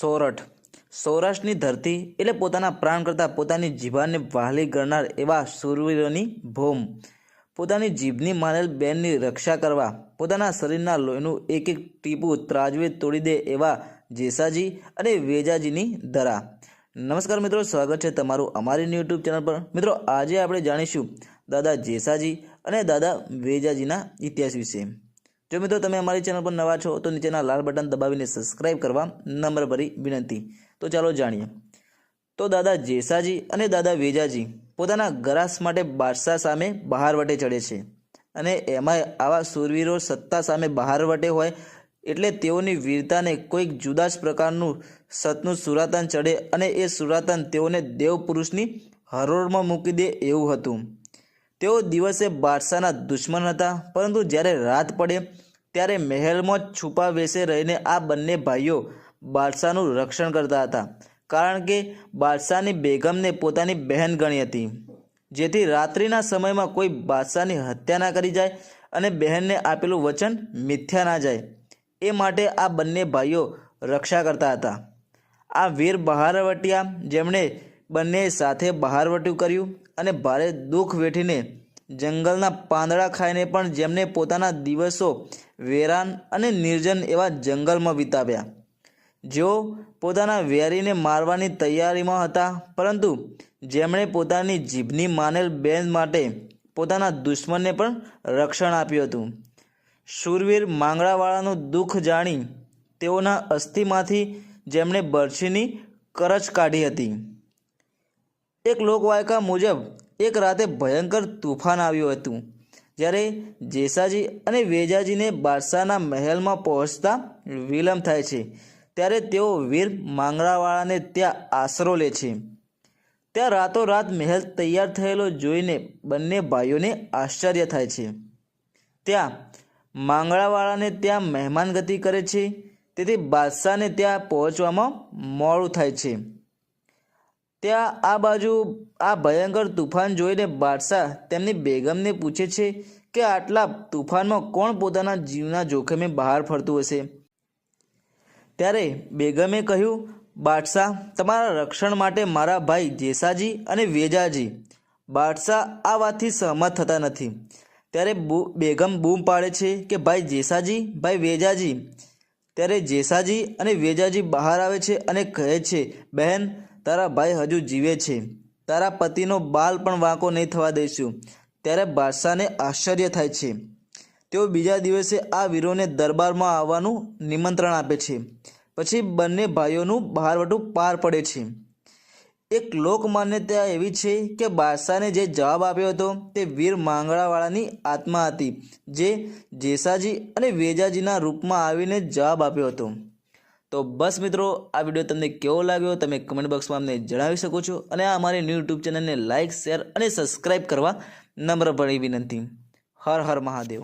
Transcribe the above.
સોરઠ. સૌરાષ્ટ્રની ધરતી એટલે પોતાના પ્રાણ કરતાં પોતાની જીભાને વહાલી ગણનાર એવા શૂરવીરોની ભૂમ. પોતાની જીભની માનેલ બેનની રક્ષા કરવા, પોતાના શરીરના લોહીનું એક એક ટીપું ત્રાજવે તોડી દે એવા જેસાજી અને વેજાજીની ધરા. નમસ્કાર મિત્રો, સ્વાગત છે તમારું અમારી યુટ્યુબ ચેનલ પર. મિત્રો, આજે આપણે જાણીશું દાદા જેસાજી અને દાદા વેજાજીના ઇતિહાસ વિશે. જો મિત્રો તમે અમારી ચેનલ પર નવા છો, તો નીચેના લાલ બટન દબાવીને સબસ્ક્રાઇબ કરવા નમ્ર ભરી વિનંતી. તો ચાલો જાણીએ. તો દાદા જેસાજી અને દાદા વેજાજી પોતાના ગરાસ માટે બાદશાહ સામે બહારવટે ચડે છે અને એમાંય આવા સુરવીરો સત્તા સામે બહારવટે હોય એટલે તેઓની વીરતાને કોઈક જુદા જ પ્રકારનું સતનું સુરાતન ચડે અને એ સુરાતન તેઓને દેવપુરુષની હરોળમાં મૂકી દે એવું હતું. તેઓ દિવસે બાદશાહના દુશ્મન હતા, પરંતુ જ્યારે રાત પડે ત્યારે મહેલમાં છુપા વેશે રહીને આ બંને ભાઈઓ બાદશાહનું રક્ષણ કરતા હતા, કારણ કે બાદશાહની બેગમને પોતાની બહેન ગણી હતી. જેથી રાત્રિના સમયમાં કોઈ બાદશાહની હત્યા ના કરી જાય અને બહેનને આપેલું વચન મિથ્યા ના જાય, એ માટે આ બંને ભાઈઓ રક્ષા કરતા હતા. આ વીર બહારવટિયા જેમણે બંને સાથે બહારવટ્યું કર્યું અને ભારે દુઃખ વેઠીને જંગલના પાંદડા ખાઈને પણ જેમને પોતાના દિવસો વેરાન અને નિર્જન એવા જંગલમાં વિતાવ્યા. જેઓ પોતાના વેરીને મારવાની તૈયારીમાં હતા, પરંતુ જેમણે પોતાની જીભની માનેલ બેન માટે પોતાના દુશ્મનને પણ રક્ષણ આપ્યું હતું. શૂરવીર માંગડાવાળાનું દુઃખ જાણી તેઓના અસ્થિમાંથી જેમણે બરછીની કરચ કાઢી હતી. એક લોકવાયકા મુજબ એક રાતે ભયંકર તુફાન આવ્યું હતું. જ્યારે જેસાજી અને વેજાજીને બાદશાહના મહેલમાં પહોંચતા વિલંબ થાય છે. ત્યારે તેઓ વીર માંગરાવાળાને ત્યાં આશરો લે છે. ત્યાં રાતોરાત મહેલ તૈયાર થયેલો જોઈને બંને ભાઈઓને આશ્ચર્ય થાય છે. ત્યાં માંગળાવાળાને ત્યાં મહેમાન ગતિ કરે છે. તેથી બાદશાહને ત્યાં પહોંચવામાં મોડું થાય છે. ત્યાં આ બાજુ આ ભયંકર તુફાન જોઈને બાદશાહ તેમની બેગમને પૂછે છે કે આટલા તુફાનમાં કોણ પોતાના જીવના જોખમે બહાર ફરતું હશે? ત્યારે બેગમે કહ્યું, બાદશાહ, તમારા રક્ષણ માટે મારા ભાઈ જેસાજી અને વેજાજી. બાદશાહ આ વાતથી સહમત થતા નથી. ત્યારે બેગમ બૂમ પાડે છે કે, ભાઈ જેસાજી, ભાઈ વેજાજી. ત્યારે જેસાજી અને વેજાજી બહાર આવે છે અને કહે છે, બહેન તારા ભાઈ હજુ જીવે છે. તારા પતિનો બાલ પણ વાંકો નહીં થવા દઈશું. ત્યારે બાદશાહને આશ્ચર્ય થાય છે. તેઓ બીજા દિવસે આ વીરોને દરબારમાં આવવાનું નિમંત્રણ આપે છે. પછી બંને ભાઈઓનું બહારવટું પાર પડે છે. એક લોકમાન્યતા એવી છે કે બાદશાહને જે જવાબ આપ્યો હતો તે વીર માંગડાવાળાની આત્મા હતી, જે જેસાજી અને વેજાજીના રૂપમાં આવીને જવાબ આપ્યો હતો. તો બસ મિત્રો, આ વીડિયો તમને કેવો લાગ્યો તમે કમેન્ટ બોક્સમાં અમને જણાવી શકો છો અને આ અમારી ન્યૂ યુટ્યુબ ચેનલને લાઇક શેર અને સબસ્ક્રાઇબ કરવા નમ્ર ભરી વિનંતી. હર હર મહાદેવ.